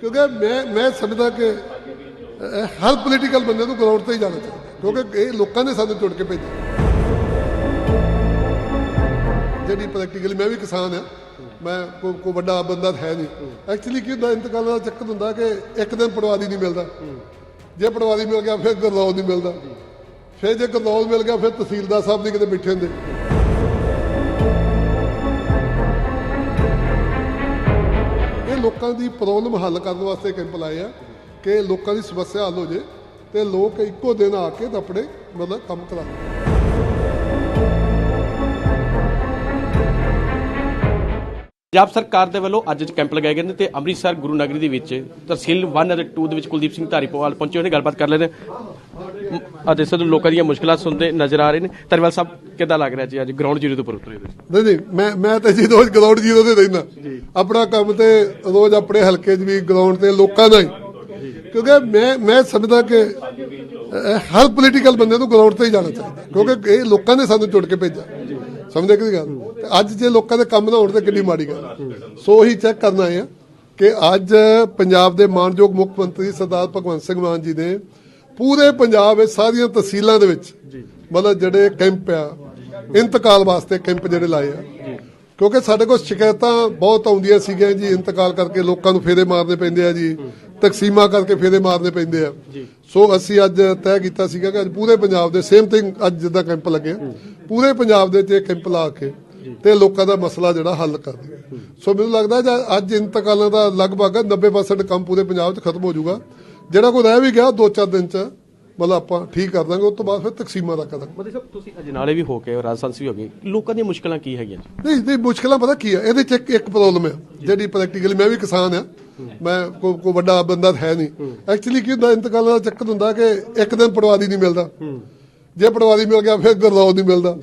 ਕਿਉਂਕਿ ਮੈਂ ਮੈਂ ਸਮਝਦਾ ਕਿ ਹਰ ਪੋਲੀਟੀਕਲ ਬੰਦੇ ਨੂੰ ਗਰਾਊਂਡ ਤੇ ਹੀ ਜਾਣਾ ਚਾਹੀਦਾ। ਕਿਉਂਕਿ ਇਹ ਲੋਕਾਂ ਨੇ ਸਾਨੂੰ ਚੁਣ ਕੇ ਭੇਜਿਆ ਜਿਹੜੀ ਪ੍ਰੈਕਟੀਕਲੀ ਮੈਂ ਵੀ ਕਿਸਾਨ ਆ ਮੈਂ ਕੋਈ ਕੋਈ ਵੱਡਾ ਬੰਦਾ ਤਾਂ ਹੈ ਨਹੀਂ। ਐਕਚੁਅਲੀ ਕੀ ਹੁੰਦਾ, ਇੰਤਕਾਲਾਂ ਦਾ ਚੱਕਰ ਹੁੰਦਾ ਕਿ ਇੱਕ ਦਿਨ ਪਟਵਾਰੀ ਨਹੀਂ ਮਿਲਦਾ। ਜੇ ਪਟਵਾਰੀ ਮਿਲ ਗਿਆ, ਫਿਰ ਗਰਲੌਜ ਨਹੀਂ ਮਿਲਦਾ। ਫਿਰ ਜੇ ਗਰਲੌਜ ਮਿਲ ਗਿਆ, ਫਿਰ ਤਹਿਸੀਲਦਾਰ ਸਾਹਿਬ ਨਹੀਂ ਕਿਤੇ ਬੈਠੇ ਹੁੰਦੇ। ਲੋਕਾਂ ਦੀ ਪ੍ਰੋਬਲਮ ਹੱਲ ਕਰਨ ਵਾਸਤੇ ਕੈਂਪ ਲਾਏ ਆ ਕਿ ਲੋਕਾਂ ਦੀ ਸਮੱਸਿਆ ਹੱਲ ਹੋ ਜੇ ਤੇ ਲੋਕ ਇੱਕੋ ਦਿਨ ਆ ਕੇ ਆਪਣੇ ਮਤਲਬ ਕੰਮ ਕਰਾ ਪੰਜਾਬ ਸਰਕਾਰ ਦੇ ਵੱਲੋਂ ਅੱਜ ਕੈਂਪ ਲਗਾਏ ਗਏ ਨੇ ਤੇ ਅੰਮ੍ਰਿਤਸਰ ਗੁਰੂ ਨਗਰੀ ਦੇ ਵਿੱਚ ਤਹਿਸੀਲ 1 ਅਤੇ 2 ਦੇ ਵਿੱਚ ਕੁਲਦੀਪ ਸਿੰਘ ਧਾਰੀਪਾਲ ਪਹੁੰਚੇ ਹੋਏ ਨੇ ਗੱਲਬਾਤ ਕਰ ਲੈਣੇ ਇਸ ਨੂੰ ਲੋਕਾਂ ਦੀਆਂ ਮੁਸ਼ਕਲਾਂ ਸੁਣਦੇ ਨਜ਼ਰ ਆ ਰਹੇ ਨੇ। ਧਾਰੀਵਾਲ ਸਾਹਿਬ ਕਿੱਦਾਂ ਲੱਗ ਰਿਹਾ ਜੀ ਅੱਜ ਗਰਾਊਂਡ ਜ਼ੀਰੋ ਤੋਂ ਉੱਪਰ ਉਤਰੇ ਨਹੀਂ ਨਹੀਂ ਮੈਂ ਮੈਂ ਤਾਂ ਜੀ ਰੋਜ਼ ਗਰਾਊਂਡ ਜ਼ੀਰੋ ਤੇ ਰਹਿੰਦਾ। ਆਪਣਾ ਕੰਮ ਤੇ ਰੋਜ਼ ਆਪਣੇ ਹਲਕੇ 'ਚ ਵੀ ਗਰਾਊਂਡ ਤੇ ਲੋਕਾਂ ਦਾ ਹੀ। ਕਿਉਂਕਿ ਮੈਂ ਮੈਂ ਸਮਝਦਾ ਕਿ ਹਰ ਪੋਲੀਟੀਕਲ ਬੰਦੇ ਨੂੰ ਗਰਾਊਂਡ ਤੇ ਹੀ ਜਾਣਾ ਚਾਹੀਦਾ। ਕਿਉਂਕਿ ਇਹ ਲੋਕਾਂ ਨੇ ਸਾਨੂੰ ਚੁਣ ਕੇ ਭੇਜਿਆ। ਸਮਝਦੇ ਕਿ ਗੱਲ? ਤੇ ਅੱਜ ਜੇ ਲੋਕਾਂ ਦੇ ਕੰਮ ਨਾ ਹੋਣ ਤੇ ਕਿੰਨੀ ਮਾੜੀ ਗੱਲ ਸੋ ਹੀ ਚੈੱਕ ਕਰਨਾ ਹੈ ਕਿ ਅੱਜ ਪੰਜਾਬ ਦੇ ਮਾਨਯੋਗ ਮੁੱਖ ਮੰਤਰੀ ਸਰਦਾਰ ਭਗਵੰਤ ਸਿੰਘ ਮਾਨ ਜੀ ਨੇ ਪੂਰੇ ਪੰਜਾਬ ਵਿੱਚ ਸਾਰੀਆਂ ਤਹਿਸੀਲਾਂ ਦੇ ਵਿੱਚ ਮਤਲਬ ਜਿਹੜੇ ਕੈਂਪ ਆ ਇੰਤਕਾਲ ਵਾਸਤੇ ਕੈਂਪ ਜਿਹੜੇ ਲਾਏ ਆ। ਕਿਉਂਕਿ ਸਾਡੇ ਕੋਲ ਸ਼ਿਕਾਇਤਾਂ ਬਹੁਤ ਆਉਂਦੀਆਂ ਸੀਗੀਆਂ ਜੀ ਇੰਤਕਾਲ ਕਰਕੇ ਲੋਕਾਂ ਨੂੰ ਫੇਰੇ ਮਾਰਨੇ ਪੈਂਦੇ ਆ ਜੀ। ਤਕਸੀਮਾ ਕਰਕੇ ਫੇਰੇ ਮਾਰਨੇ ਪੈਂਦੇ ਆ। ਸੋ ਅਸੀਂ ਅੱਜ ਤੈਅ ਕੀਤਾ ਸੀਗਾ ਕਿ ਅੱਜ ਪੂਰੇ ਪੰਜਾਬ ਦੇ ਸੇਮ ਥਿੰਗ ਅੱਜ ਜਿੱਦਾਂ ਕੈਂਪ ਲੱਗੇ ਪੂਰੇ ਪੰਜਾਬ ਦੇ ਇਹ ਕੈਂਪ ਲਾ ਕੇ ਤੇ ਲੋਕਾਂ ਦਾ ਮਸਲਾ ਜਿਹੜਾ ਹੱਲ ਕਰ ਦਿਓ ਸੋ ਮੈਨੂੰ ਲੱਗਦਾ ਜੇ ਅੱਜ ਇੰਤਕਾਲਾਂ ਦਾ ਲਗਭਗ 90% ਕੰਮ ਪੂਰੇ ਪੰਜਾਬ 'ਚ ਖਤਮ ਹੋ ਜਾਊਗਾ। ਜਿਹੜਾ ਕੋਈ ਰਹਿ ਵੀ ਗਿਆ ਦੋ ਚਾਰ ਦਿਨ 'ਚ ਮਤਲਬ ਆਪਾਂ ਠੀਕ ਕਰ ਦਾਂਗੇ ਉਸ ਤੋਂ ਬਾਅਦ ਫਿਰ ਤਕਸੀਮਾਂ ਦਾ ਕਰਾਂਗੇ ਮਤਲਬ ਸਾਹਿਬ ਤੁਸੀਂ ਅਜਨਾਲੇ ਵੀ ਹੋ ਕੇ ਰਾਜਸਥਾਨ ਵੀ ਹੋ ਗਏ ਲੋਕਾਂ ਦੀਆਂ ਮੁਸ਼ਕਲਾਂ ਕੀ ਹੈਗੀਆਂ? ਜੀ ਨਹੀਂ ਨਹੀਂ ਮੁਸ਼ਕਲਾਂ ਪਤਾ ਕੀ ਆ ਇਹਦੇ ਚ ਇੱਕ ਇੱਕ ਪ੍ਰੋਬਲਮ ਹੈ ਜਿਹੜੀ ਪ੍ਰੈਕਟੀਕਲੀ ਮੈਂ ਵੀ ਕਿਸਾਨ ਆ ਮੈਂ ਕੋਈ ਕੋਈ ਵੱਡਾ ਬੰਦਾ ਹੈ ਨਹੀਂ। ਐਕਚੁਅਲੀ ਕੀ ਹੁੰਦਾ ਇੰਤਕਾਲਾਂ ਦਾ ਚੱਕਰ ਹੁੰਦਾ ਕਿ ਇੱਕ ਦਿਨ ਪਟਵਾਰੀ ਨਹੀਂ ਮਿਲਦਾ। ਜੇ ਪਟਵਾਰੀ ਮਿਲ ਗਿਆ ਫਿਰ ਗਰਲੌਜ ਨਹੀਂ ਮਿਲਦਾ।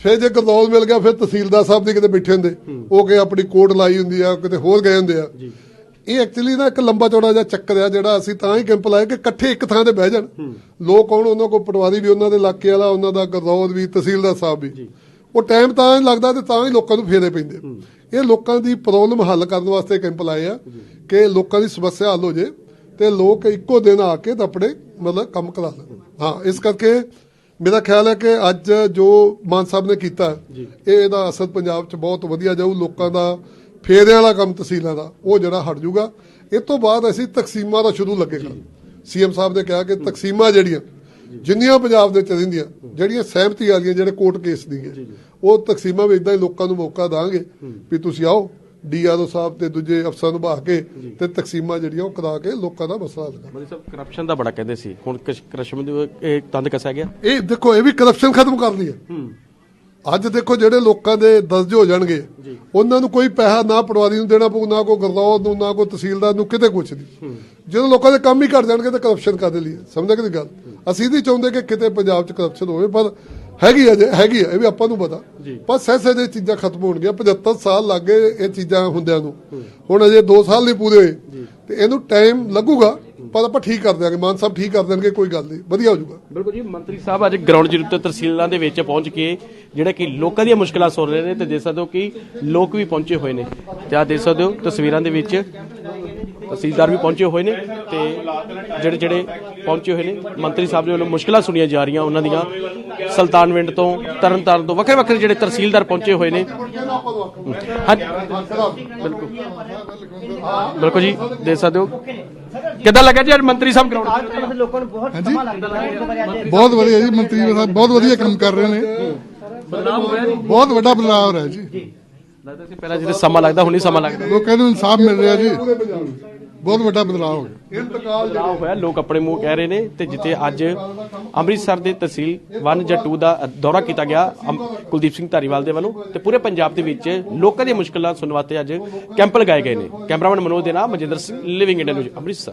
ਫਿਰ ਜੇ ਗਰਲੌਜ ਮਿਲ ਗਿਆ ਫਿਰ ਤਹਿਸੀਲਦਾਰ ਸਾਹਿਬ ਨਹੀਂ ਕਿਤੇ ਬੈਠੇ ਹੁੰਦੇ। ਉਹ ਕਿ ਆਪਣੀ ਕੋਟ ਲਾਈ ਹੁੰਦੀ ਆ ਕਿਤੇ ਹੋਰ ਗਏ ਹੁੰਦੇ ਆ। ਇਹ ਐਕਚੁਅਲੀ ਨਾ ਇੱਕ ਲੰਬਾ ਚੌੜਾ ਜਿਹਾ ਚੱਕਰ ਆ ਜਿਹੜਾ ਅਸੀਂ ਤਾਂ ਹੀ ਕੈਂਪ ਲਾਇਆ ਕਿ ਇਕੱਠੇ ਇੱਕ ਥਾਂ ਤੇ ਬਹਿ ਜਾਣ। ਲੋਕ ਆਉਣ ਉਹਨਾਂ ਕੋਲ ਪਟਵਾਰੀ ਵੀ ਉਹਨਾਂ ਦੇ ਇਲਾਕੇ ਵਾਲਾ ਉਹਨਾਂ ਦਾ ਗਰਦੌਦ ਵੀ ਤਹਿਸੀਲਦਾਰ ਸਾਹਿਬ ਵੀ। ਉਹ ਟਾਈਮ ਤਾਂ ਲੱਗਦਾ ਤੇ ਤਾਂ ਹੀ ਲੋਕਾਂ ਨੂੰ ਫੇਰੇ ਪੈਂਦੇ ਇਹ ਲੋਕਾਂ ਦੀ ਪ੍ਰੋਬਲਮ ਹੱਲ ਕਰਨ ਵਾਸਤੇ ਕੈਂਪ ਲਾਏ ਆ ਕਿ ਲੋਕਾਂ ਦੀ ਸਮੱਸਿਆ ਹੱਲ ਹੋ ਜੇ ਤੇ ਲੋਕ ਇੱਕੋ ਦਿਨ ਆ ਕੇ ਆਪਣੇ ਮਤਲਬ ਕੰਮ ਕਰਾ ਲੈਣ। ਹਾਂ। ਇਸ ਕਰਕੇ ਮੇਰਾ ਖਿਆਲ ਹੈ ਕਿ ਅੱਜ ਜੋ ਮਾਨ ਸਾਹਿਬ ਨੇ ਕੀਤਾ ਇਹ ਇਹਦਾ ਅਸਰ ਪੰਜਾਬ 'ਚ ਬਹੁਤ ਵਧੀਆ ਜਾਊ। ਲੋਕਾਂ ਦਾ ਫੇਰਿਆਂ ਵਾਲਾ ਕੰਮ ਤਹਿਸੀਲਾਂ ਦਾ ਉਹ ਜਿਹੜਾ ਹਟ ਜਾਊਗਾ ਇਹ ਤੋਂ ਬਾਅਦ ਅਸੀਂ ਤਕਸੀਮਾਂ ਦਾ ਸ਼ੁਰੂ ਲੱਗੇਗਾ ਸੀਐਮ ਸਾਹਿਬ ਨੇ ਕਿਹਾ ਕਿ ਤਕਸੀਮਾਂ ਜਿਹੜੀਆਂ ਜਿੰਨੀਆਂ ਪੰਜਾਬ ਦੇ ਚ ਰਹਿੰਦੀਆਂ ਜਿਹੜੀਆਂ ਸਹਿਮਤੀ ਵਾਲੀਆਂ ਜਿਹੜੇ ਕੋਰਟ ਕੇਸ ਦੀਆਂ ਉਹ ਤਕਸੀਮਾਂ ਵਿੱਚ ਇਦਾਂ ਹੀ ਲੋਕਾਂ ਨੂੰ ਮੌਕਾ ਦਾਂਗੇ ਵੀ ਤੁਸੀਂ ਆਓ ਡੀਆਰਓ ਸਾਹਿਬ ਤੇ ਦੂਜੇ ਅਫਸਰਾਂ ਨੂੰ ਬਾਹ ਕੇ ਤੇ ਤਕਸੀਮਾਂ ਜਿਹੜੀਆਂ ਉਹ ਕਰਾ ਕੇ ਲੋਕਾਂ ਦਾ ਮਸਲਾ ਹੱਲ ਮਤਲਬ ਸਾਹਿਬ ਕਰਪਸ਼ਨ ਦਾ ਬੜਾ ਕਹਿੰਦੇ ਸੀ। ਹੁਣ ਕਰਪਸ਼ਨ ਦੇ ਇਹ ਤੰਦ ਕਸਿਆ ਗਿਆ? ਇਹ ਦੇਖੋ ਇਹ ਵੀ ਕਰਪਸ਼ਨ ਖਤਮ ਕਰਨੀ ਹੈ। ਅੱਜ ਦੇਖੋ ਜਿਹੜੇ ਲੋਕਾਂ ਦੇ ਦਰਜ ਹੋ ਜਾਣਗੇ ਉਹਨਾਂ ਨੂੰ ਕੋਈ ਪੈਸਾ ਨਾ ਪਟਵਾਰੀ ਨੂੰ ਦੇਣਾ ਪਊ ਨਾ ਕੋਈ ਗਰਦੌਦ ਨੂੰ ਨਾ ਕੋਈ ਤਹਿਸੀਲਦਾਰ ਨੂੰ ਕਿਤੇ ਕੁਛ ਨਹੀਂ। ਜਦੋਂ ਲੋਕਾਂ ਦੇ ਕੰਮ ਹੀ ਘਟ ਜਾਣਗੇ ਤਾਂ ਕਰਪਸ਼ਨ ਕਾਦੇ ਲਈ? ਸਮਝਿਆ ਕਿ ਗੱਲ? ਅਸੀਂ ਨਹੀਂ ਚਾਹੁੰਦੇ ਕਿ ਕਿਤੇ ਪੰਜਾਬ 'ਚ ਕਰਪਸ਼ਨ ਹੋਵੇ ਪਰ ਹੈਗੀ ਹੈ ਜੇ ਹੈਗੀ ਇਹ ਵੀ ਆਪਾਂ ਨੂੰ ਪਤਾ। ਪਰ ਸਹਿ ਸਹਿਜ ਇਹ ਚੀਜ਼ਾਂ ਖਤਮ ਹੋਣਗੀਆਂ 75 ਸਾਲ ਲੱਗ ਇਹ ਚੀਜ਼ਾਂ ਹੁੰਦਿਆਂ ਨੂੰ। ਹੁਣ ਅਜੇ 2 ਸਾਲ ਨਹੀਂ ਪੂਰੇ। ਹੋਏ ਤੇ ਇਹਨੂੰ ਟਾਈਮ ਲੱਗੂਗਾ, ਪਰ ਆਪਾਂ ਠੀਕ ਕਰ ਦਿਆਂਗੇ, ਮਾਨ ਸਾਹਿਬ ਠੀਕ ਕਰ ਦੇਣਗੇ, ਕੋਈ ਗੱਲ ਨਹੀਂ, ਵਧੀਆ ਹੋ ਜਾਊਗਾ। ਬਿਲਕੁਲ ਜੀ, ਮੰਤਰੀ ਸਾਹਿਬ ਅੱਜ ਗਰਾਊਂਡ ਜ਼ੀਰੋ ਤੇ ਤਹਿਸੀਲਾਂ ਦੇ ਵਿੱਚ ਪਹੁੰਚ ਕੇ ਜਿਹੜੇ ਕਿ ਲੋਕਾਂ ਦੀਆਂ ਮੁਸ਼ਕਲਾਂ ਸੁਣ ਰਹੇ ਨੇ ਤੇ ਦੇਖ ਸਕਦੇ ਹੋ ਕਿ ਲੋਕ ਵੀ ਪਹੁੰਚੇ ਹੋਏ ਨੇ। ਤੇ ਆ ਦੇਖ ਸਕਦੇ ਹੋ, ਤਸਵੀਰਾਂ ਦੇ ਵਿੱਚ ਤਹਿਸੀਲਦਾਰ ਵੀ ਪਹੁੰਚੇ ਹੋਏ ਨੇ ਤੇ ਜਿਹੜੇ ਜਿਹੜੇ ਪਹੁੰਚੇ ਹੋਏ ਨੇ, ਮੰਤਰੀ ਸਾਹਿਬ ਦੇ ਵੱਲੋਂ ਮੁਸ਼ਕਲਾਂ ਸੁਣੀਆਂ ਜਾ ਰਹੀਆਂ ਉਹਨਾਂ ਦੀਆਂ। ਸੁਲਤਾਨਵਿੰਡ ਤੋਂ ਤਰਨਤਾਰਨ ਤੋਂ ਵੱਖਰੇ ਵੱਖਰੇ ਜਿਹੜੇ ਤਹਿਸੀਲਦਾਰ ਪਹੁੰਚੇ ਹੋਏ ਨੇ। ਹਾਂਜੀ। ਬਿਲਕੁਲ। ਜੀ ਦੇਖ ਸਕਦੇ ਹੋ? ਕਿੱਦਾਂ ਲੱਗਾ ਜੀ ਅੱਜ ਮੰਤਰੀ ਸਾਹਿਬ ਗਰਾਊਂਡ ਲੋਕਾਂ ਨੂੰ ਬਹੁਤ ਸਮਾਂ ਲੱਗਦਾ ਹੈ ਬਹੁਤ ਵਧੀਆ ਜੀ ਮੰਤਰੀ ਸਾਹਿਬ ਬਹੁਤ ਵਧੀਆ ਕੰਮ ਕਰ ਰਹੇ ਨੇ। ਬਦਲਾਅ ਹੋਇਆ ਜੀ? ਬਹੁਤ ਵੱਡਾ ਬਦਲਾਅ ਹੋ ਰਿਹਾ ਜੀ। ਲੱਗਦਾ ਸੀ ਪਹਿਲਾਂ ਜਿਹਦੇ ਸਮਾਂ ਲੱਗਦਾ ਹੁਣ ਨਹੀਂ ਸਮਾਂ ਲੱਗਦਾ। ਲੋਕਾਂ ਨੂੰ ਇਨਸਾਫ ਮਿਲ ਰਿਹਾ ਜੀ। ਬਹੁਤ ਵੱਡਾ ਬਦਲਾਅ ਹੋ ਗਿਆ। ਬਦਲਾਅ ਹੋਇਆ ਲੋਕ ਆਪਣੇ ਮੂੰਹ ਕਹਿ ਰਹੇ ਨੇ ਤੇ ਜਿੱਥੇ ਅੱਜ ਅੰਮ੍ਰਿਤਸਰ ਦੇ ਤਹਿਸੀਲ 1 ਜਾਂ 2 ਦਾ ਦੌਰਾ ਕੀਤਾ ਗਿਆ ਕੁਲਦੀਪ ਸਿੰਘ ਧਾਰੀਵਾਲ ਦੇ ਵੱਲੋਂ ਤੇ ਪੂਰੇ ਪੰਜਾਬ ਦੇ ਵਿੱਚ ਲੋਕਾਂ ਦੀਆਂ ਮੁਸ਼ਕਲਾਂ ਸੁਣਨ ਵਾਸਤੇ ਅੱਜ ਕੈਂਪ ਲਗਾਏ ਗਏ ਨੇ। ਕੈਮਰਾਮੈਨ ਮਨੋਜ ਦੇ ਨਾਮ Manjinder Singh living India news Amritsar.